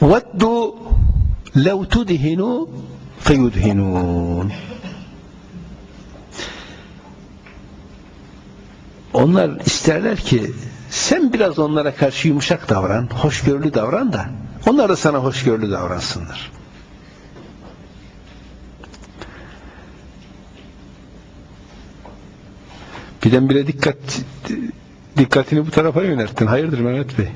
وَدُّوا لَوْ تُدْهِنُوا فَيُدْهِنُونَ Onlar isterler ki sen biraz onlara karşı yumuşak davran, hoşgörülü davran da onlar da sana hoşgörülü davransınlar. Birdenbire dikkat dikkatini bu tarafa yönelttin. Hayırdır Mehmet Bey?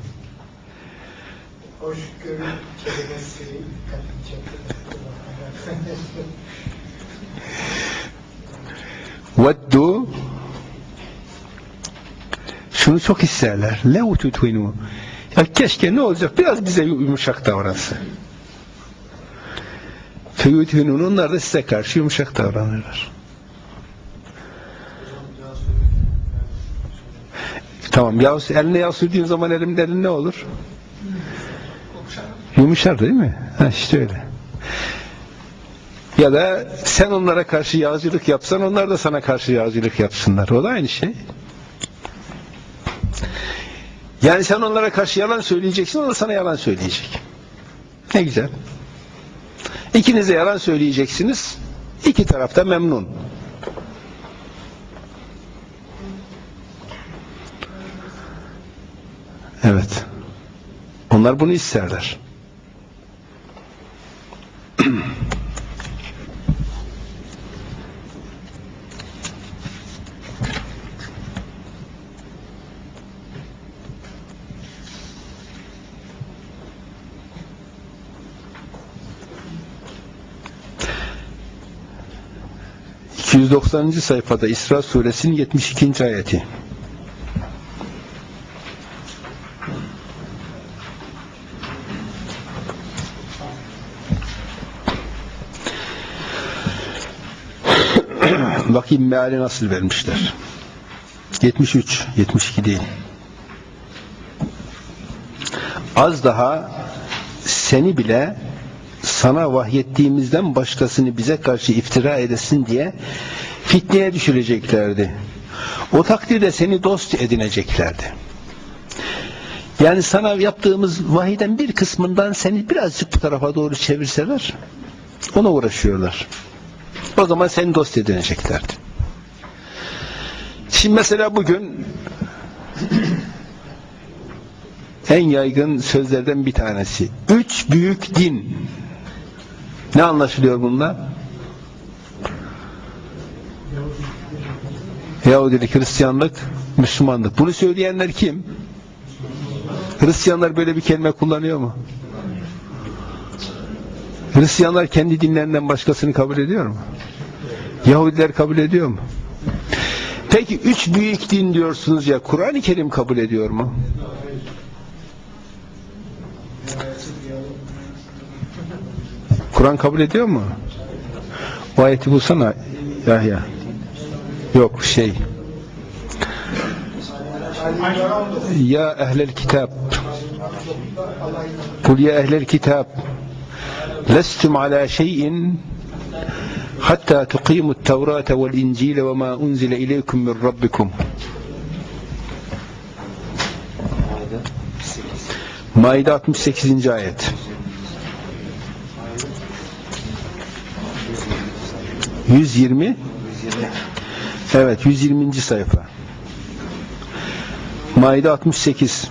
Veddu şunu çok isterler. Lev tutvinu. Ya keşke ne olacak? Biraz bize yumuşak davransın. Feyutvinun onlar da size karşı yumuşak davranırlar. Tamam yağ, eline yağ sürdüğün zaman elimde elin ne olur? Yumuşar değil mi? Ha işte öyle. Ya da sen onlara karşı yağcılık yapsan onlar da sana karşı yağcılık yapsınlar. O da aynı şey. Yani sen onlara karşı yalan söyleyeceksin, o da sana yalan söyleyecek. Ne güzel. İkiniz de yalan söyleyeceksiniz. İki taraf da memnun. Evet. Onlar bunu isterler. 290. sayfada İsra suresinin 72. ayeti. Bakayım meali nasıl vermişler. 73, 72 değil. Az daha seni bile sana vahyettiğimizden başkasını bize karşı iftira edesin diye fitneye düşüreceklerdi. O takdirde seni dost edineceklerdi. Yani sana yaptığımız vahiden bir kısmından seni birazcık bu tarafa doğru çevirseler ona uğraşıyorlar. O zaman seni dost edineceklerdi. Şimdi mesela bugün en yaygın sözlerden bir tanesi. Üç büyük din. Ne anlaşılıyor bundan? Yahudilik, Hristiyanlık, Müslümanlık. Bunu söyleyenler kim? Hristiyanlar böyle bir kelime kullanıyor mu? Hristiyanlar kendi dinlerinden başkasını kabul ediyor mu? Yahudiler kabul ediyor mu? Peki üç büyük din diyorsunuz ya Kur'an-ı Kerim kabul ediyor mu? Kur'an kabul ediyor mu? O ayeti bulsana Yahya. Yok şey. Ya ehlel kitap. Kul ya ehlel kitap. Lestum ala şeyin hatta tuqimut tevrate vel incile ve ma unzile ileykum min rabbikum. Maide 68. ayet. 120 Evet 120. sayfa Maide 68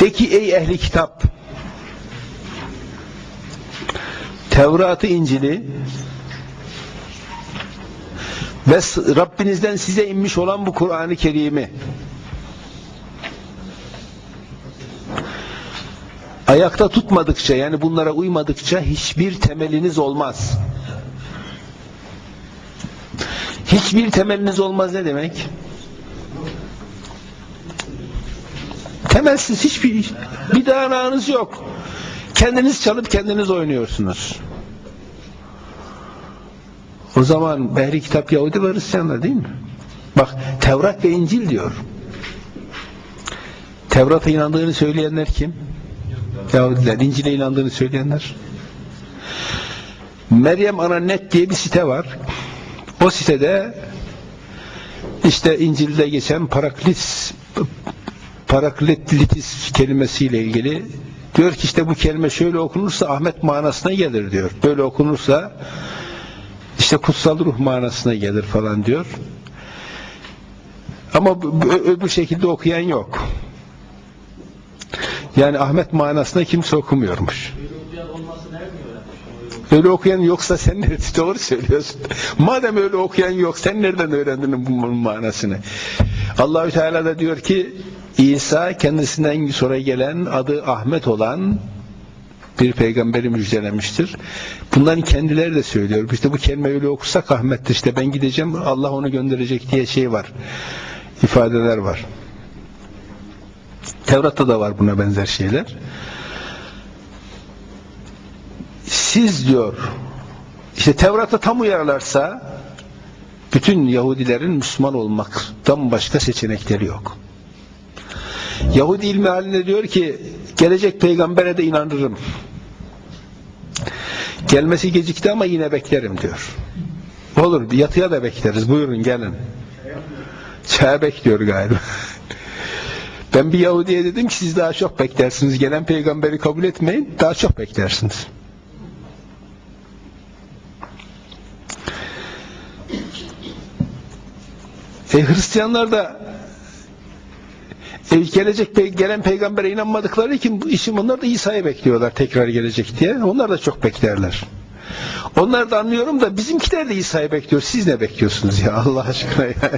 De ki ey ehli kitap Tevrat'ı İncil'i ve Rabbinizden size inmiş olan bu Kur'an-ı Kerim'i ayakta tutmadıkça yani bunlara uymadıkça hiçbir temeliniz olmaz. Hiçbir temeliniz olmaz ne demek? Temelsiz hiçbir bir dayanağınız yok. Kendiniz çalıp kendiniz oynuyorsunuz. O zaman Behri Kitap Yahudi ve Hristiyanlar değil mi? Bak Tevrat ve İncil diyor. Tevrat'a inandığını söyleyenler kim? Yahudiler, İncil'e inandığını söyleyenler. Meryem Ananet diye bir site var. O sitede işte İncil'de geçen Paraklis parakletis kelimesiyle ilgili diyor ki işte bu kelime şöyle okunursa Ahmet manasına gelir diyor. Böyle okunursa işte kutsal ruh manasına gelir falan diyor. Ama öbür şekilde okuyan yok. Yani Ahmet manasına kimse okumuyormuş. Öyle okuyan yoksa sen nerede doğru söylüyorsun. Madem öyle okuyan yok sen nereden öğrendin bunun manasını? Allahü Teala da diyor ki İsa kendisinden sonra gelen adı Ahmet olan bir peygamberi müjdelemiştir. Bunların kendileri de söylüyor. İşte bu kelime öyle okursak Ahmet'tir. İşte ben gideceğim Allah onu gönderecek diye şey var. ifadeler var. Tevrat'ta da var buna benzer şeyler. Siz diyor işte Tevrat'a tam uyarlarsa bütün Yahudilerin Müslüman olmaktan başka seçenekleri yok. Yahudi ilmi halinde diyor ki gelecek peygambere de inanırım. Gelmesi gecikti ama yine beklerim diyor. Olur yatıya da bekleriz. Buyurun gelin. Çaya bekliyor galiba. Ben bir Yahudi'ye dedim ki siz daha çok beklersiniz. Gelen peygamberi kabul etmeyin. Daha çok beklersiniz. E, Hristiyanlar da e, gelecek pe- gelen peygambere inanmadıkları için bu işin onlar da İsa'yı bekliyorlar tekrar gelecek diye. Onlar da çok beklerler. Onlar da anlıyorum da bizimkiler de İsa'yı bekliyor. Siz ne bekliyorsunuz ya Allah aşkına ya.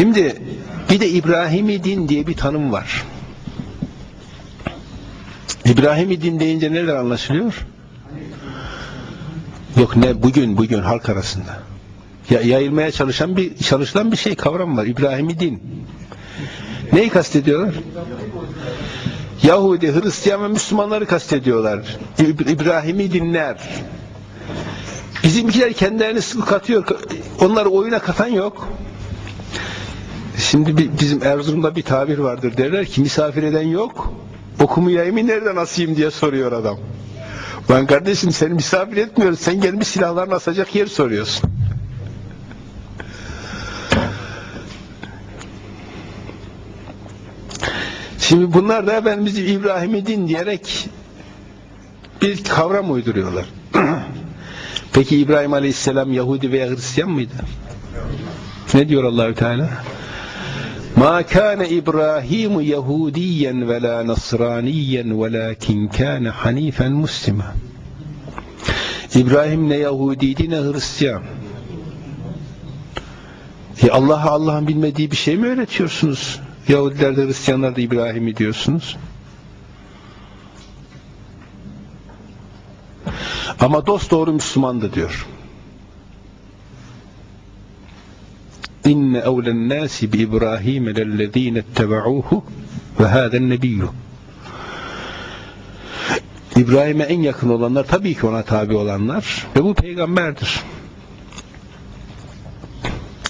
Şimdi bir de İbrahimi din diye bir tanım var. İbrahimi din deyince neler anlaşılıyor? Yok ne bugün bugün halk arasında. Ya, yayılmaya çalışan bir çalışılan bir şey kavram var. İbrahimi din. Neyi kastediyorlar? Yahudi, Hristiyan ve Müslümanları kastediyorlar. İb- İbrahimi dinler. Bizimkiler kendilerini sıkı katıyor. Onları oyuna katan yok. Şimdi bi- bizim Erzurum'da bir tabir vardır derler ki misafir eden yok. Okumu yayımı nereden asayım diye soruyor adam. Lan kardeşim seni misafir etmiyoruz. Sen gelmiş silahlarını asacak yer soruyorsun. Şimdi bunlar da ben bizim İbrahim'i din diyerek bir kavram uyduruyorlar. Peki İbrahim Aleyhisselam Yahudi veya Hristiyan mıydı? Ne diyor Allahü Teala? Ma kana İbrahim Yahudiyen ve la Nasraniyen velakin kana hanifen muslima. İbrahim ne Yahudiydi ne Hristiyan. E Allah'a Allah'ın bilmediği bir şey mi öğretiyorsunuz? Yahudiler de Hristiyanlar da İbrahim'i diyorsunuz. Ama dost doğru Müslümandı diyor. İnne evlen nasi bi İbrahim lellezine etteba'uhu ve hâden nebiyyü. İbrahim'e en yakın olanlar tabii ki ona tabi olanlar ve bu peygamberdir.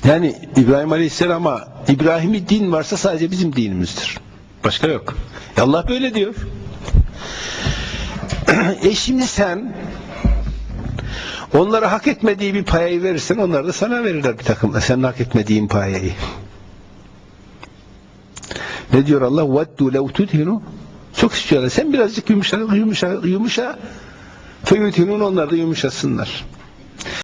Yani İbrahim Aleyhisselam'a İbrahim'i din varsa sadece bizim dinimizdir. Başka yok. E Allah böyle diyor. e şimdi sen onlara hak etmediği bir payayı verirsen onlar da sana verirler bir takım. Senin hak etmediğin payayı. Ne diyor Allah? وَدُّ لَوْ تُدْهِنُ Çok istiyorlar. Sen birazcık yumuşa, yumuşa, yumuşa feyutinun onlar da yumuşasınlar.